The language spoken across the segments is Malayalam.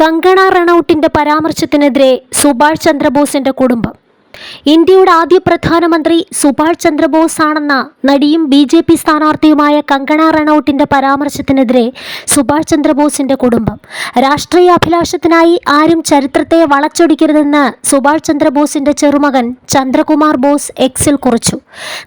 കങ്കണ റണൌട്ടിന്റെ പരാമർശത്തിനെതിരെ സുഭാഷ് ചന്ദ്രബോസിന്റെ കുടുംബം. ഇന്ത്യയുടെ ആദ്യ പ്രധാനമന്ത്രി സുഭാഷ് ചന്ദ്രബോസ് ആണെന്ന നടിയും ബി ജെ പി സ്ഥാനാർത്ഥിയുമായ കങ്കണ റണൌട്ടിന്റെ പരാമർശത്തിനെതിരെ സുഭാഷ് ചന്ദ്രബോസിന്റെ കുടുംബം. രാഷ്ട്രീയ അഭിലാഷത്തിനായി ആരും ചരിത്രത്തെ വളച്ചൊടിക്കരുതെന്ന് സുഭാഷ് ചന്ദ്രബോസിന്റെ ചെറുമകൻ ചന്ദ്രകുമാർ ബോസ് എക്സിൽ കുറിച്ചു.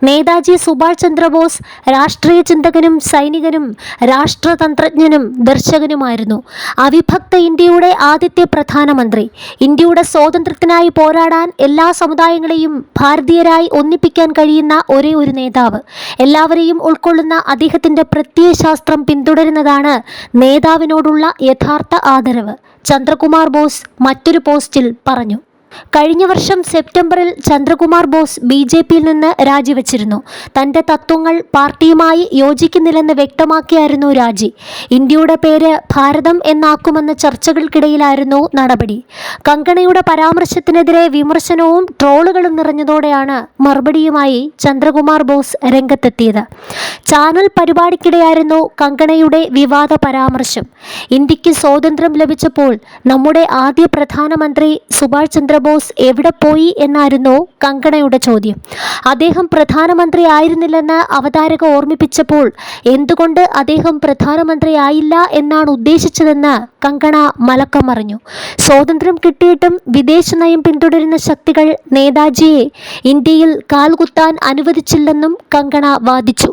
നേതാജി സുഭാഷ് ചന്ദ്രബോസ് രാഷ്ട്രീയ ചിന്തകനും സൈനികനും രാഷ്ട്രതന്ത്രജ്ഞനും ദർശകനുമായിരുന്നു. അവിഭക്ത ഇന്ത്യയുടെ ആദ്യത്തെ പ്രധാനമന്ത്രി. ഇന്ത്യയുടെ സ്വാതന്ത്ര്യത്തിനായി പോരാടാൻ എല്ലാ സമുദായങ്ങളെയും ഭാരതീയരായി ഒന്നിപ്പിക്കാൻ കഴിയുന്ന ഒരേ ഒരു നേതാവ്. എല്ലാവരെയും ഉൾക്കൊള്ളുന്ന അദ്ദേഹത്തിന്റെ പ്രത്യയശാസ്ത്രം പിന്തുടരുന്നതാണ് നേതാവിനോടുള്ള യഥാർത്ഥ ആദരവ്. ചന്ദ്രകുമാർ ബോസ് മറ്റൊരു പോസ്റ്റിൽ പറഞ്ഞു. കഴിഞ്ഞ വർഷം സെപ്റ്റംബറിൽ ചന്ദ്രകുമാർ ബോസ് ബി ജെ പിയിൽ നിന്ന് രാജിവെച്ചിരുന്നു. തന്റെ തത്വങ്ങൾ പാർട്ടിയുമായി യോജിക്കുന്നില്ലെന്ന് വ്യക്തമാക്കിയായിരുന്നു രാജി. ഇന്ത്യയുടെ പേര് ഭാരതം എന്നാക്കുമെന്ന ചർച്ചകൾക്കിടയിലായിരുന്നു നടപടി. കങ്കണയുടെ പരാമർശത്തിനെതിരെ വിമർശനവും ട്രോളുകളും നിറഞ്ഞതോടെയാണ് മറുപടിയുമായി ചന്ദ്രകുമാർ ബോസ് രംഗത്തെത്തിയത്. ചാനൽ പരിപാടിക്കിടെയായിരുന്നു കങ്കണയുടെ വിവാദ പരാമർശം. ഇന്ത്യയ്ക്ക് സ്വാതന്ത്ര്യം ലഭിച്ചപ്പോൾ നമ്മുടെ ആദ്യ പ്രധാനമന്ത്രി സുഭാഷ് ചന്ദ്രബോസ് എവിടെ പോയി എന്നായിരുന്നു കങ്കണയുടെ ചോദ്യം. അദ്ദേഹം പ്രധാനമന്ത്രി ആയിരുന്നില്ലെന്ന് അവതാരക ഓർമ്മിപ്പിച്ചപ്പോൾ എന്തുകൊണ്ട് അദ്ദേഹം പ്രധാനമന്ത്രി ആയില്ല എന്നാണ് ഉദ്ദേശിച്ചതെന്ന് കങ്കണ മലക്കം മറിഞ്ഞു സ്വാതന്ത്ര്യം കിട്ടിയിട്ടും വിദേശ നയം പിന്തുടരുന്ന ശക്തികൾ നേതാജിയെ ഇന്ത്യയിൽ കാൽകുത്താൻ അനുവദിച്ചില്ലെന്നും കങ്കണ വാദിച്ചു.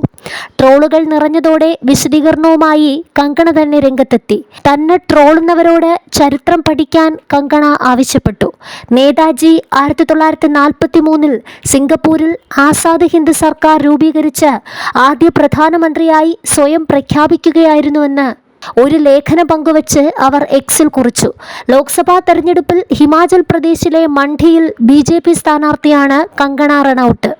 ട്രോളുകൾ നിറഞ്ഞതോടെ വിശദീകരണവുമായി കങ്കണ തന്നെ രംഗത്തെത്തി. തന്നെ ട്രോളുന്നവരോട് ചരിത്രം പഠിക്കാൻ കങ്കണ ആവശ്യപ്പെട്ടു. നേതാജി ആയിരത്തി തൊള്ളായിരത്തി നാൽപ്പത്തി മൂന്നിൽ സിംഗപ്പൂരിൽ ആസാദ് ഹിന്ദ് സർക്കാർ രൂപീകരിച്ച ആദ്യ പ്രധാനമന്ത്രിയായി സ്വയം പ്രഖ്യാപിക്കുകയായിരുന്നുവെന്ന് ഒരു ലേഖനം പങ്കുവച്ച് അവർ എക്സിൽ കുറിച്ചു. ലോക്സഭാ തെരഞ്ഞെടുപ്പിൽ ഹിമാചൽ പ്രദേശിലെ മണ്ഡിയിൽ ബി ജെ പി സ്ഥാനാർത്ഥിയാണ് കങ്കണ റണൌട്ട്.